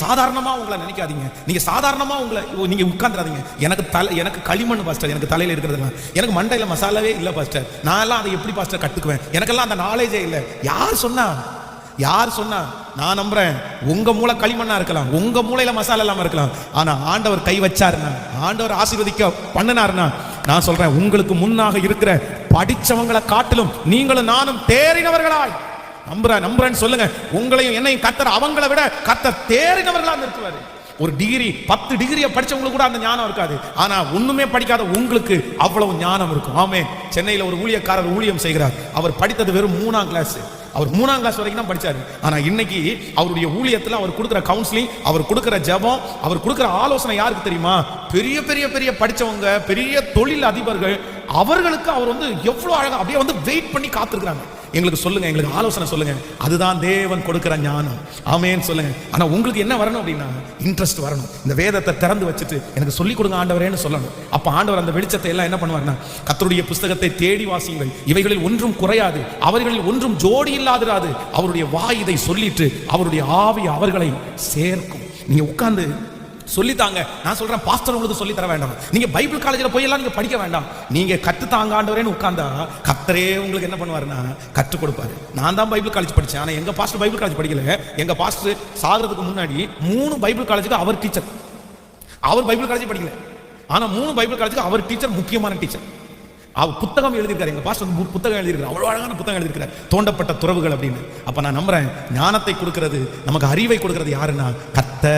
சாதாரணமா உங்களை நினைக்காதீங்க. நீங்க சாதாரணமா உங்களை ஓ, நீங்க உட்கார்ந்துடாதீங்க. எனக்கு தலை எனக்கு களிமண் பாஸ்டர் எனக்கு தலையில இருக்கிறதுலாம் எனக்கு மண்டையில மசாலாவே இல்லை பாஸ்டர். நான் எல்லாம் அதை எப்படி பாஸ்டர் கற்றுக்குவேன் எனக்கெல்லாம் அந்த நாலேஜே இல்லை. யார் சொன்னா? யார் சொன்னா? நான் நம்புறேன். உங்க மூளை களிமண்ணா இருக்கலாம். உங்க மூளையில மசாலா இல்லாம இருக்கலாம். ஆனா ஆண்டவர் கை வச்சாருன்னா ஆண்டவர் ஆசீர்வதிக்க பண்ணினாருன்னா நான் சொல்றேன் உங்களுக்கு முன்னாக இருக்கிற படிச்சவங்களை காட்டிலும் நீங்களும் நானும் தேறினவர்களாய். நம்புறேன் நம்புறேன்னு சொல்லுங்க. உங்களையும் என்னையும் கத்தர் அவங்கள விட கத்தர் தேறினவர்களா நிறுத்துவாரு. ஒரு டிகிரி பத்து டிகிரியை படிச்சவங்களுக்கு கூட அந்த ஞானம் இருக்காது. ஆனா ஒண்ணுமே படிக்காத உங்களுக்கு அவ்வளவு ஞானம் இருக்கும். ஆமே சென்னையில ஒரு ஊழியக்காரர் ஊழியம் செய்கிறார். அவர் படித்தது வெறும் மூணாம் கிளாஸ் அவர் மூணாம் கிளாஸ் வரைக்கும் தான் படிச்சாரு. ஆனா இன்னைக்கு அவருடைய ஊழியத்துல அவர் கொடுக்குற கவுன்சிலிங் அவர் கொடுக்குற ஜெபம் அவர் கொடுக்குற ஆலோசனை யாருக்கு தெரியுமா? பெரிய பெரிய பெரிய படிச்சவங்க பெரிய தொழில் அதிபர்கள் அவர்களுக்கு அவர் வந்து எவ்வளவு அழகா அப்படியே வந்து வெயிட் பண்ணி காத்திருக்கிறாங்க. எங்களுக்கு சொல்லுங்க எங்களுக்கு ஆலோசனை சொல்லுங்க. அதுதான் தேவன் கொடுக்கிற ஞானம். ஆமேன்னு சொல்லுங்க. ஆனா உங்களுக்கு என்ன வரணும் அப்படின்னா இன்ட்ரெஸ்ட் வரணும். இந்த வேதத்தை திறந்து வச்சுட்டு எனக்கு சொல்லிக் கொடுங்க ஆண்டவரேன்னு சொல்லணும். அப்ப ஆண்டவர் அந்த வெளிச்சத்தை எல்லாம் என்ன பண்ணுவார்னா கத்தருடைய புஸ்தகத்தை தேடி வாசியுங்கள். இவைகளில் ஒன்றும் குறையாது. அவர்களில் ஒன்றும் ஜோடி இல்லாதிராது. அவருடைய வாய் இதை சொல்லிட்டு அவருடைய ஆவி அவர்களை சேர்க்கும். நீங்க உட்கார்ந்து சொல்லித்தாங்க. நான் சொல்றேன் பாஸ்டர் உங்களுக்கு சொல்லி தர வேண்டாம். நீங்க பைபிள் காலேஜில் போய் எல்லாம் நீங்க படிக்க வேண்டாம். நீங்க கத்து தாங்காண்டவரேன்னு உட்கார்ந்தா கத்தரே உங்களுக்கு என்ன பண்ணுவாருன்னா கற்றுக் கொடுப்பாரு. நான் தான் பைபிள் காலேஜ் படிச்சேன். ஆனால் எங்க பாஸ்டர் பைபிள் காலேஜ் படிக்கல. எங்க பாஸ்டர் சாகிறதுக்கு முன்னாடி மூணு பைபிள் காலேஜுக்கு அவர் டீச்சர் அவர் பைபிள் காலேஜ் படிக்கல. ஆனா மூணு பைபிள் காலேஜுக்கு அவர் டீச்சர் முக்கியமான டீச்சர் அவர் புத்தகம் எழுதியிருக்காரு. எங்க பாஸ்டர் வந்து புத்தகம் எழுதியிருக்காரு அவ்வளோ அழகான புத்தகம் எழுதியிருக்காரு தோண்டப்பட்ட துறவுகள் அப்படின்னு. அப்ப நான் நம்புறேன் ஞானத்தை கொடுக்கறது நமக்கு அறிவை கொடுக்கறது யாருன்னா கத்த